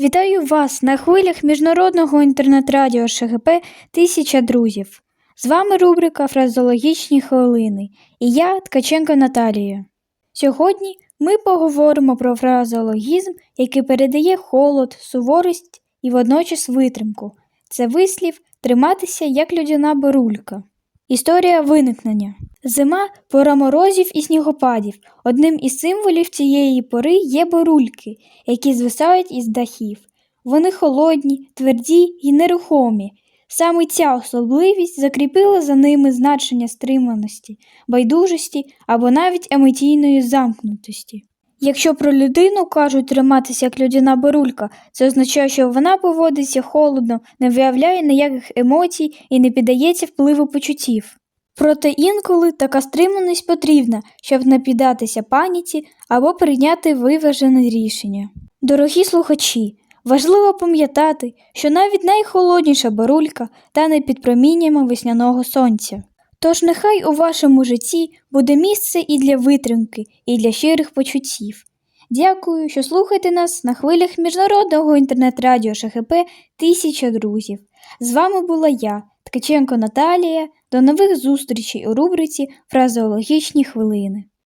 Вітаю вас на хвилях міжнародного інтернет-радіо ШГП Тисяча друзів. З вами рубрика Фразологічні хвилини і я Ткаченко Наталія. Сьогодні ми поговоримо про фразеологізм, який передає холод, суворість і водночас витримку. Це вислів триматися як людяна борулька. Історія виникнення. Зима пора морозів і снігопадів. Одним із символів цієї пори є борульки, які звисають із дахів. Вони холодні, тверді і нерухомі. Саме ця особливість закріпила за ними значення стриманості, байдужості або навіть емоційної замкнутості. Якщо про людину кажуть триматися як людяна борулька, це означає, що вона поводиться холодно, не виявляє ніяких емоцій і не піддається впливу почуттів. Проте інколи така стриманість потрібна, щоб не піддатися паніці або прийняти виважене рішення. Дорогі слухачі, важливо пам'ятати, що навіть найхолодніша барулька тане під проміннями весняного сонця. Тож нехай у вашому житті буде місце і для витримки, і для щирих почуттів. Дякую, що слухаєте нас на хвилях міжнародного інтернет-радіо ШХП Тисяча друзів. З вами була я, Ткаченко Наталія. До нових зустрічей у рубриці Фразеологічні хвилини.